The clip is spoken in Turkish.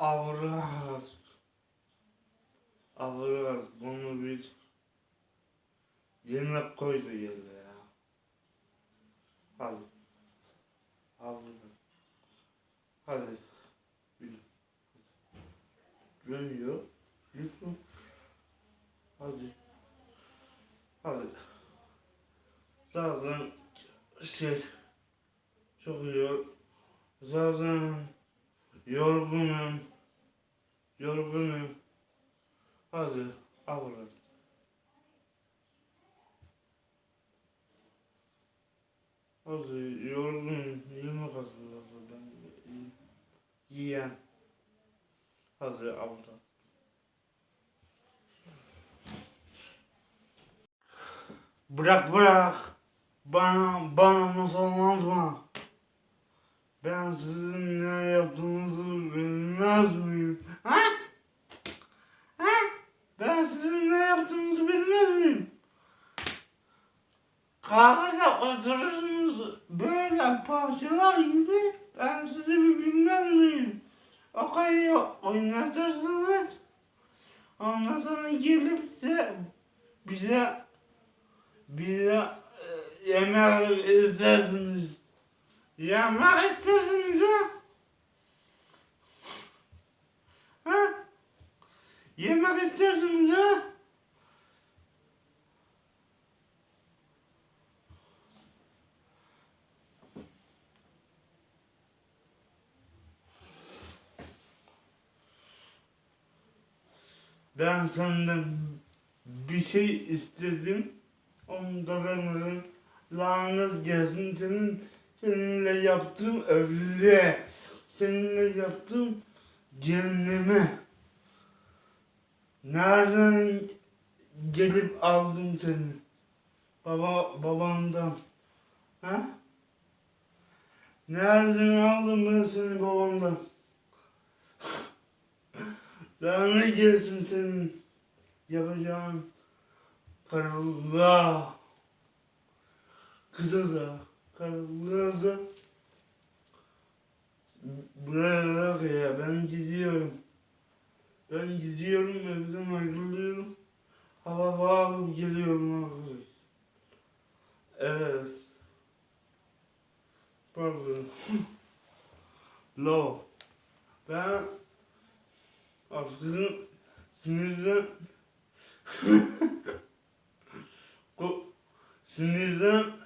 Avrar. Avrar. Bunu bir yemek koydu yerine ya. Hadi. Avrar. Hadi. Dönüyor. Yürü. Hadi. Hadi. Zaten şey çok yor. Zaten yorgunum. Yorgunum. Hadi avrat. Hadi yorgunum. Yemek hazırladı ben. Yiyen. Hadi avrat. Bırak bırak. Bana bana masal anlatma. Ben sizin ne yaptığınızı bilmez miyim? Ha? Ha? Ben sizin ne yaptığınızı bilmez miyim? Kahvede oturursunuz böyle parçalar gibi ben sizi bir bilmez miyim? O kayı oynatırsınız. Ondan sonra gelip de bize bize e, yemek istersiniz. Yemek istersiniz? Ha? Yemek istersiniz ha? Ben senden bir şey istedim. Onu da vermedin. Lanet gelsin senin seninle yaptığım evliliğe. Seninle yaptığım cehenneme. Nereden gelip aldım seni? Baba babandan. Ha? Nereden aldım ben seni babandan? Lanet gelsin senin yapacağın kararlılığa. Kıza da, kararlılığa da bırak ya ben. Ben gidiyorum evden ayrılıyorum. Hava alıp geliyorum arkadaş. Evet. Pardon. Lo. Ben artık sinirden sinirden